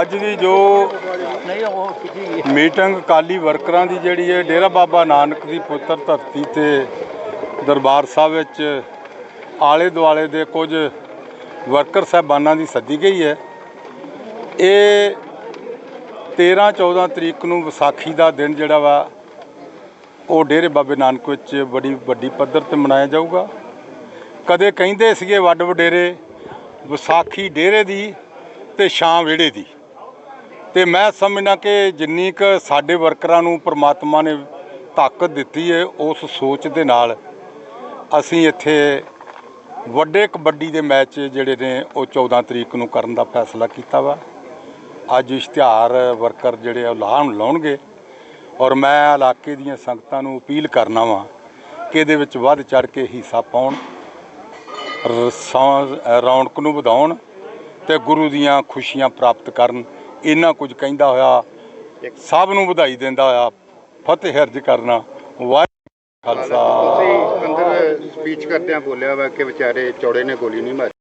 ਅੱਜ ਦੀ ਜੋ ਮੀਟਿੰਗ ਕਾਲੀ ਵਰਕਰਾਂ ਦੀ ਜਿਹੜੀ ਹੈ, ਡੇਰਾ ਬਾਬਾ ਨਾਨਕ ਦੀ ਪੁੱਤਰ ਧਰਤੀ ਤੇ ਦਰਬਾਰ ਸਾਹਿਬ ਵਿੱਚ ਆਲੇ ਦੁਆਲੇ ਦੇ ਕੁਝ ਵਰਕਰ ਸਾਹਿਬਾਨਾਂ ਦੀ ਸੱਦੀ ਗਈ ਹੈ। ਇਹ 13 14 ਤਰੀਕ ਨੂੰ ਵਿਸਾਖੀ ਦਾ ਦਿਨ ਜਿਹੜਾ ਵਾ, ਉਹ ਡੇਰੇ ਬਾਬੇ ਨਾਨਕ ਵਿੱਚ ਬੜੀ ਵੱਡੀ ਪੱਧਰ ਤੇ ਮਨਾਇਆ ਜਾਊਗਾ। ਕਦੇ ਕਹਿੰਦੇ ਸੀਗੇ ਵੱਡ ਵਡੇਰੇ, ਵਿਸਾਖੀ ਡੇਰੇ ਦੀ ਤੇ ਸ਼ਾਮ ਵਿਹੜੇ ਦੀ। ਤੇ ਮੈਂ ਸਮਝਣਾ ਕਿ ਜਿੰਨੀ ਕੁ ਸਾਡੇ ਵਰਕਰਾਂ ਨੂੰ ਪ੍ਰਮਾਤਮਾ ਨੇ ਤਾਕਤ ਦਿੱਤੀ ਹੈ ਉਸ ਸੋਚ ਦੇ ਨਾਲ ਅਸੀਂ ਇੱਥੇ ਵੱਡੇ ਕਬੱਡੀ ਦੇ ਮੈਚ ਜਿਹੜੇ ਨੇ, ਉਹ 14 ਤਰੀਕ ਨੂੰ ਕਰਨ ਦਾ ਫੈਸਲਾ ਕੀਤਾ ਵਾ। ਅੱਜ ਇਸ਼ਤਿਹਾਰ ਵਰਕਰ ਜਿਹੜੇ ਆ, ਉਹ ਲਾਉਣ ਲਾਉਣਗੇ ਔਰ ਮੈਂ ਇਲਾਕੇ ਦੀਆਂ ਸੰਗਤਾਂ ਨੂੰ ਅਪੀਲ ਕਰਨਾ ਵਾਂ ਕਿ ਇਹਦੇ ਵਿੱਚ ਵੱਧ ਚੜ ਕੇ ਹਿੱਸਾ ਪਾਉਣ ਰੌਣਕ ਨੂੰ ਵਧਾਉਣ ਤੇ ਗੁਰੂ ਦੀਆਂ ਖੁਸ਼ੀਆਂ ਪ੍ਰਾਪਤ ਕਰਨ। ਇਹਨਾਂ ਕੁਝ ਕਹਿੰਦਾ ਹੋਇਆ ਸਭ ਨੂੰ ਵਧਾਈ ਦਿੰਦਾ ਹੋਇਆ ਫਤਿਹ ਹਰਜ ਕਰਨਾ। ਵਾਹਿਗੁਰੂ ਖਾਲਸਾ। ਤੁਸੀਂ ਅੰਦਰ ਸਪੀਚ ਕਰਦਿਆਂ ਬੋਲਿਆ ਵਾ ਕਿ ਵਿਚਾਰੇ ਚੌੜੇ ਨੇ ਗੋਲੀ ਨਹੀਂ ਮਾਰੀ।